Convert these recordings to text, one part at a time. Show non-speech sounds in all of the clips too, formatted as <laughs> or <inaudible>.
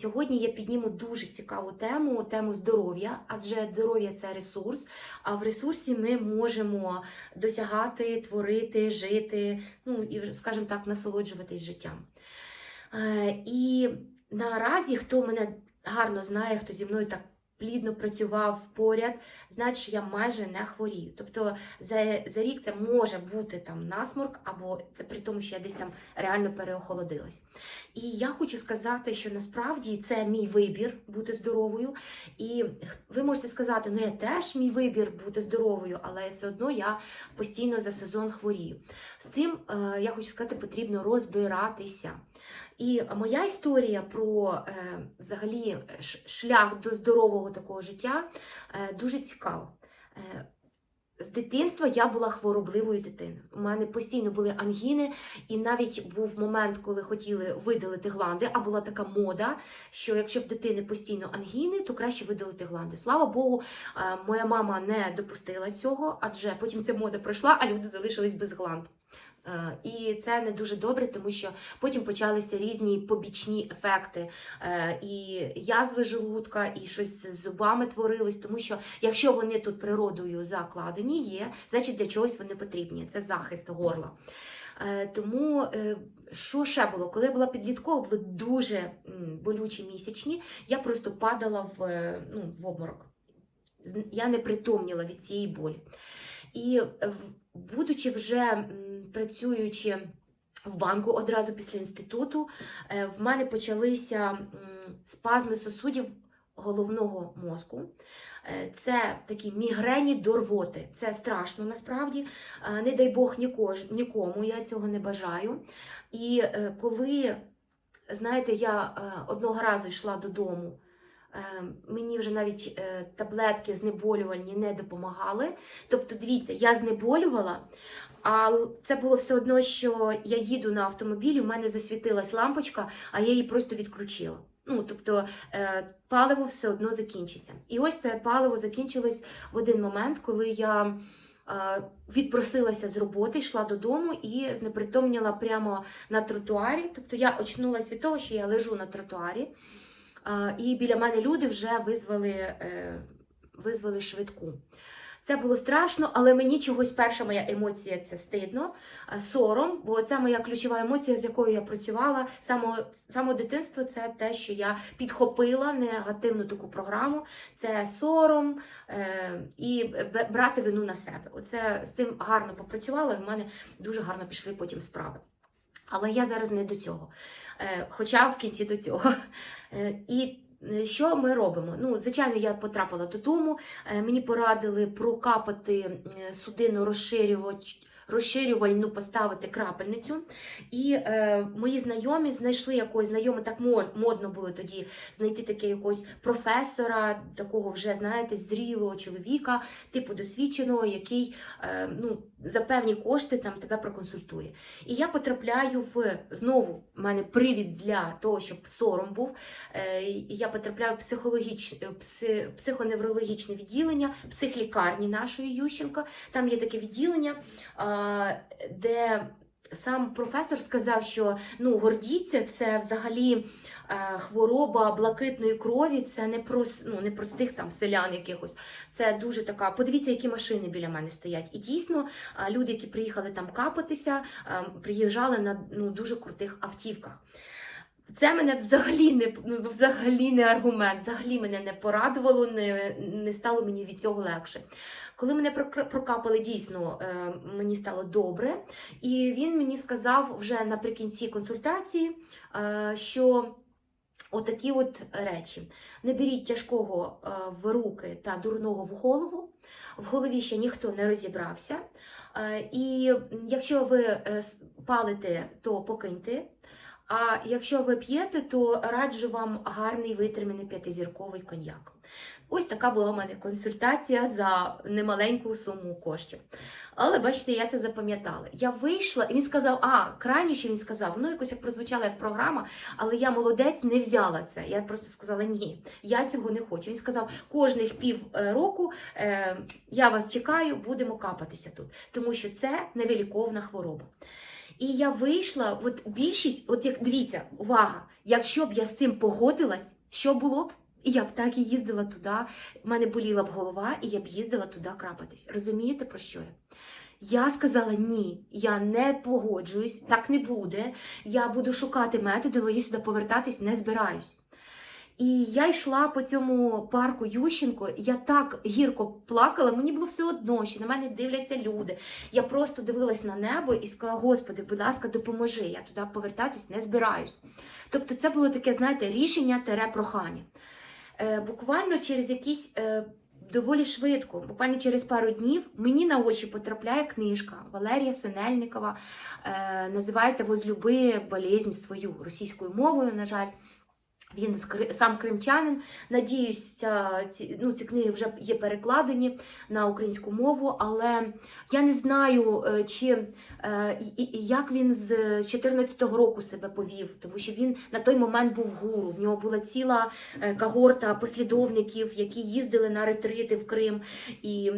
Сьогодні я підніму дуже цікаву тему тему здоров'я, адже здоров'я це ресурс. А в ресурсі ми можемо досягати, творити, жити, ну і, скажімо так, насолоджуватись життям. Е, І наразі, хто мене гарно знає, хто зі мною так плідно працював поряд, знає, що я майже не хворію. Тобто за, за рік це може бути там насморк, або це при тому, що я десь там реально переохолодилась. І я хочу сказати, що насправді це мій вибір бути здоровою. І ви можете сказати, ну я теж мій вибір бути здоровою, але все одно я постійно за сезон хворію. З цим е, я хочу сказати, потрібно розбиратися. І моя історія про е, взагалі шлях до здорового такого життя е, дуже цікава. Е, з дитинства я була хворобливою дитиною. У мене постійно були ангіни, і навіть був момент, коли хотіли видалити гланди, а була така мода, що якщо в дитини постійно ангіни, то краще видалити гланди. Слава Богу, моя мама не допустила цього, адже потім ця мода пройшла, а люди залишились без гланд. Е, І це не дуже добре, тому що потім почалися різні побічні ефекти, Е, і язви желудка, і щось з зубами творилось, тому що якщо вони тут природою закладені є, значить для чогось вони потрібні. Це захист горла. Е, Тому що ще було? Коли я була підліткова, були дуже болючі місячні, я просто падала в, ну, в обморок. Я не притомніла від цієї болі. І е, будучи вже працюючи в банку одразу після інституту, е, в мене почалися спазми сосудів головного мозку. Е, Це такі мігрені до рвоти. Це страшно насправді. Не дай Бог нікому, я цього не бажаю. І коли, знаєте, я одного разу йшла додому, мені вже навіть е, таблетки знеболювальні не допомагали. Тобто, дивіться, я знеболювала, а це було все одно, що я їду на автомобілі, у мене засвітилась лампочка, а я її просто відключила. Ну, тобто е, паливо все одно закінчиться. І ось це паливо закінчилось в один момент, коли я е, відпросилася з роботи, йшла додому і знепритомніла прямо на тротуарі. Тобто я очнулася від того, що я лежу на тротуарі, і біля мене люди вже визвали, е, визвали швидку. Це було страшно, але мені чогось перша моя емоція це стидно, е, сором, бо це моя ключова емоція, з якою я працювала. Само, само дитинство це те, що я підхопила негативну таку програму. Це сором е, і брати вину на себе. Оце з цим гарно попрацювала, і в мене дуже гарно пішли потім справи. Але я зараз не до цього. Е, хоча в кінці до цього. <laughs> Е, і е, що ми робимо? Ну, звичайно, я потрапила додому. Мені порадили прокапати судинно розширювач. Розширювальну поставити крапельницю. І е, мої знайомі знайшли якогось знайоме, так модно було тоді знайти таке якогось професора, такого вже, знаєте, зрілого чоловіка, типу досвідченого, який е, ну, за певні кошти там тебе проконсультує. І я потрапляю в знову в мене привід для того, щоб сором був. Е, і я потрапляю в психологічне пси, психоневрологічне відділення, психлікарні нашої Ющенка. Там є таке відділення, де сам професор сказав, що ну, гордіться це взагалі е, хвороба блакитної крові, це не про, ну, не простих там селян якихось. Це дуже така. Подивіться, які машини біля мене стоять. І дійсно, е, люди, які приїхали там капатися, е, приїжджали на ну, дуже крутих автівках. Це мене взагалі не ну, взагалі не аргумент, взагалі мене не порадувало, не, не стало мені від цього легше. Коли мене прокапали дійсно, е, мені стало добре, і він мені сказав вже наприкінці консультації, е, що отакі от речі: не беріть тяжкого е, в руки та дурного в голову. В голові ще ніхто не розібрався. І якщо ви палите, то покиньте. А якщо ви п'єте, то раджу вам гарний витриманий п'ятизірковий коньяк. Ось така була у мене консультація за немаленьку суму коштів. Але бачите, я це запам'ятала. Я вийшла, і він сказав: а, крайніше він сказав, воно якось як прозвучало як програма, але я молодець не взяла це. Я просто сказала ні, я цього не хочу. Він сказав, кожних пів е, року е, я вас чекаю, будемо капатися тут, тому що це невиліковна хвороба. І я вийшла, от більшість, от як дивіться, увага, якщо б я з цим погодилась, що було б? І я б так і їздила туди. в мене боліла б голова, і я б їздила туди крапатись. Розумієте про що я? Я сказала ні, я не погоджуюсь, так не буде. Я буду шукати методи, але я сюди повертатись не збираюсь. І я йшла по цьому парку Ющенко, я так гірко плакала, мені було все одно, що на мене дивляться люди. Я просто дивилась на небо і сказала: Господи, будь ласка, допоможи, я туди повертатись не збираюсь. Тобто, це було таке, знаєте, рішення тере прохання. Е, буквально через якісь. Е, Доволі швидко, буквально через пару днів, мені на очі потрапляє книжка Валерія Синельникова. Е, називається Возлюби болезнь свою російською мовою, на жаль. Він сам кримчанин. Надіюсь, ці, ну, ці книги вже є перекладені на українську мову, але я не знаю, е, чи е, як він з 14-го року себе повів, тому що він на той момент був гуру. В нього була ціла е, когорта послідовників, які їздили на ретрити в Крим. І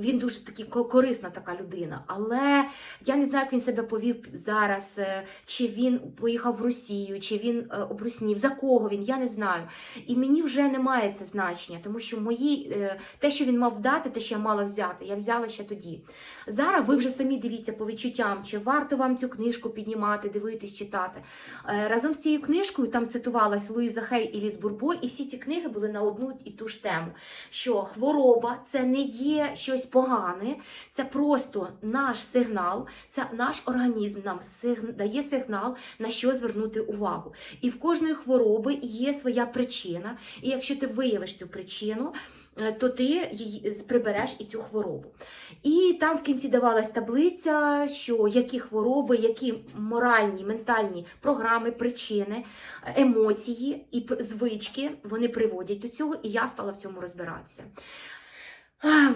він дуже таки корисна така людина. Але я не знаю, як він себе повів зараз, чи він поїхав в Росію, чи він обруснів, за кого він, я не знаю. І мені вже немає це значення, тому що мої, е, те, що він мав дати, те, що я мала взяти, я взяла ще тоді. Зараз ви вже самі дивіться по відчуттям, чи варто вам цю книжку піднімати, дивитись, читати. Е, Разом з цією книжкою там цитувалась Луїза Хей і Ліс Бурбо, і всі ці книги були на одну і ту ж тему. Що хвороба це не є щось погане, це просто наш сигнал, це наш організм нам дає сигнал, на що звернути увагу. І в кожної хвороби є своя причина. І якщо ти виявиш цю причину, е, то ти її прибереш і цю хворобу. І там в кінці давалась таблиця, що які хвороби, які моральні, ментальні програми, причини, емоції і звички вони приводять до цього, і я стала в цьому розбиратися.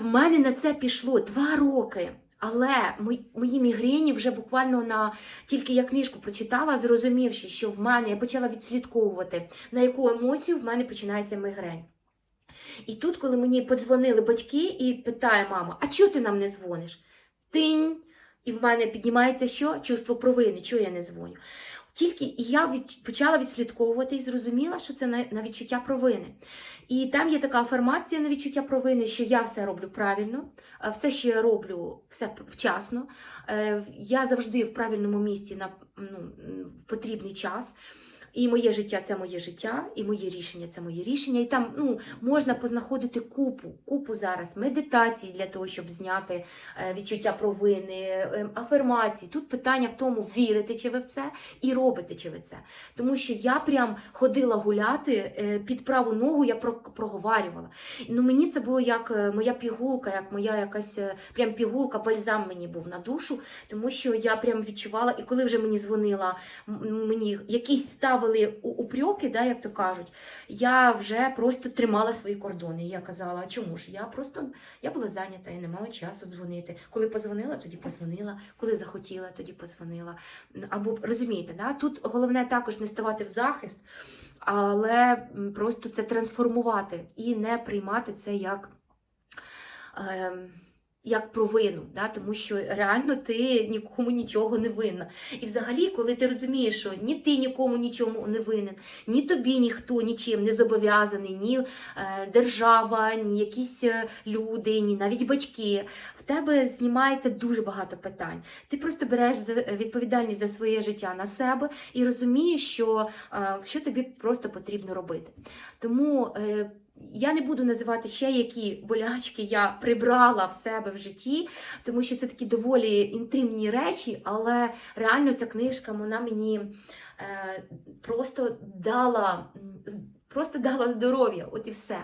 В мене на це пішло два роки. Але мої, мігрені вже буквально на тільки я книжку прочитала, зрозумівши, що в мене я почала відслідковувати, на яку емоцію в мене починається мігрень. І тут, коли мені подзвонили батьки і питає мама, а чого ти нам не дзвониш? Тинь. І в мене піднімається що? Чувство провини, чого я не дзвоню. Тільки і я від, почала відслідковувати і зрозуміла, що це на, на відчуття провини. І там є така афірмація на відчуття провини, що я все роблю правильно, все, що я роблю, все вчасно. Е, Я завжди в правильному місці на ну, в потрібний час. І моє життя це моє життя, і моє рішення це моє рішення. І там ну, можна познаходити купу, купу зараз медитацій для того, щоб зняти е, відчуття провини, е, афірмації. Тут питання в тому, вірите чи ви в це і робите чи ви це. Тому що я прям ходила гуляти е, під праву ногу, я про- проговарювала. Ну, мені це було як моя пігулка, як моя якась прям пігулка, бальзам мені був на душу, тому що я прям відчувала, і коли вже мені дзвонила, мені якісь ставили упрьоки, да, як то кажуть, я вже просто тримала свої кордони. Я казала, а чому ж? Я просто я була зайнята і не мала часу дзвонити. Коли позвонила, тоді позвонила, коли захотіла, тоді позвонила. Або розумієте, да? тут головне також не ставати в захист, але просто це трансформувати і не приймати це як. ем, як провину, да? тому що реально ти нікому нічого не винна. І взагалі, коли ти розумієш, що ні ти нікому нічому не винен, ні тобі ніхто нічим не зобов'язаний, ні е, держава, ні якісь е, люди, ні навіть батьки, в тебе знімається дуже багато питань. Ти просто береш відповідальність за своє життя на себе і розумієш, що, е, що тобі просто потрібно робити. Тому. е, я не буду називати ще, які болячки я прибрала в себе в житті, тому що це такі доволі інтимні речі, але реально ця книжка вона мені е, просто дала, просто дала здоров'я, от і все.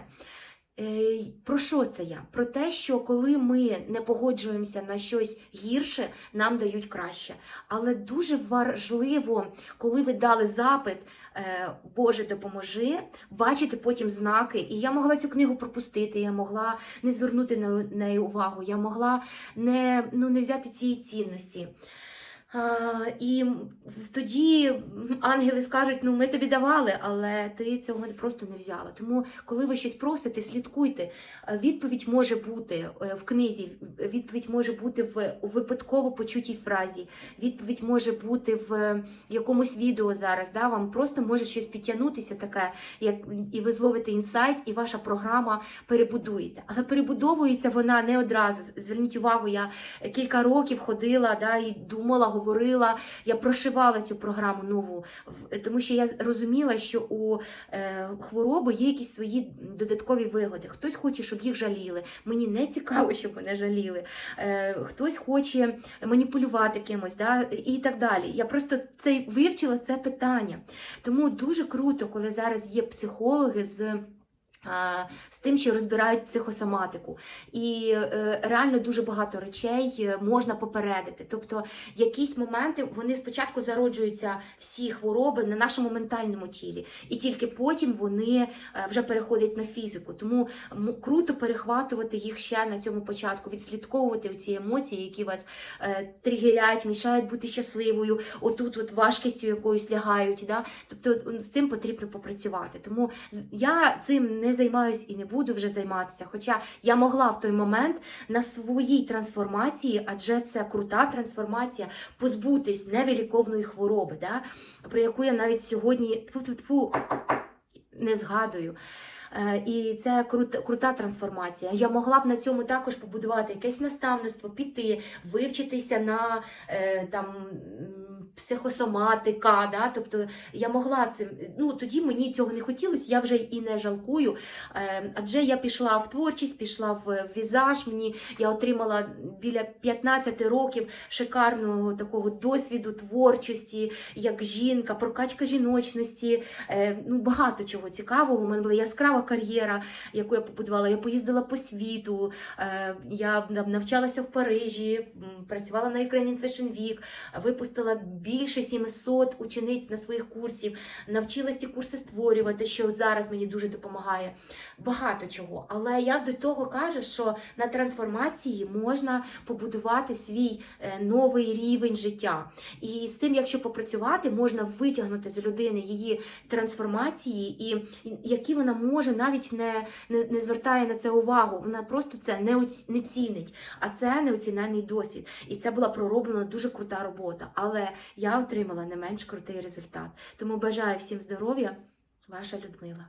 Е, Про що це я? Про те, що коли ми не погоджуємося на щось гірше, нам дають краще. Але дуже важливо, коли ви дали запит, е, Боже, допоможи, бачити потім знаки. І я могла цю книгу пропустити, я могла не звернути на неї увагу, я могла не, ну, не взяти цієї цінності. І тоді ангели скажуть: ну ми тобі давали, але ти цього просто не взяла. Тому, коли ви щось просите, слідкуйте. Е, Відповідь може бути е, в книзі, відповідь може бути в випадково почутій фразі, відповідь може бути в якомусь відео зараз. Да? Вам просто може щось підтягнутися таке, як і ви зловите інсайт, і ваша програма перебудується. Але перебудовується вона не одразу. Зверніть увагу, я кілька років ходила да, і думала, говорила. Я прошивала цю програму нову, тому що я розуміла, що у е, хвороби є якісь свої додаткові вигоди. Хтось хоче, щоб їх жаліли. Мені не цікаво, щоб мене жаліли. Е, хтось хоче маніпулювати кимось, да, і так далі. Я просто це вивчила це питання. Тому дуже круто, коли зараз є психологи з. З тим, що розбирають психосоматику, і е, реально дуже багато речей е, можна попередити. Тобто, якісь моменти вони спочатку зароджуються всі хвороби на нашому ментальному тілі, і тільки потім вони е, вже переходять на фізику. Тому круто перехватувати їх ще на цьому початку, відслідковувати ці емоції, які вас е, тригерять, мішають бути щасливою, отут от важкістю якоюсь лягають. Да? Тобто з цим потрібно попрацювати. Тому я цим не займаюсь і не буду вже займатися. Хоча я могла в той момент на своїй трансформації, адже це крута трансформація, позбутись невиліковної хвороби, да? про яку я навіть сьогодні тьфу-тьфу-тьфу, не згадую. Е, І це крута, крута трансформація. Я могла б на цьому також побудувати якесь наставництво, піти, вивчитися на е, там психосоматика. Да? Тобто я могла цим. Ну тоді мені цього не хотілося, я вже і не жалкую. Е, Адже я пішла в творчість, пішла в візаж. Мені я отримала біля 15 років шикарного такого досвіду творчості, як жінка, прокачка жіночності. Е, ну, багато чого цікавого. У мене була яскрава кар'єра, яку я побудувала. Я поїздила по світу, е, я нав- навчалася в Парижі, працювала на Ukrainian Fashion Week, випустила більше 700 учениць на своїх курсів, навчилась ці курси створювати, що зараз мені дуже допомагає. Багато чого. Але я до того кажу, що на трансформації можна побудувати свій е, новий рівень життя. І з цим, якщо попрацювати, можна витягнути з людини її трансформації, і які вона може навіть не, не, не звертає на це увагу. Вона просто це не, оці- не цінить. А це неоцінений досвід. І це була пророблена дуже крута робота. Але я отримала не менш крутий результат. Тому бажаю всім здоров'я, ваша Людмила.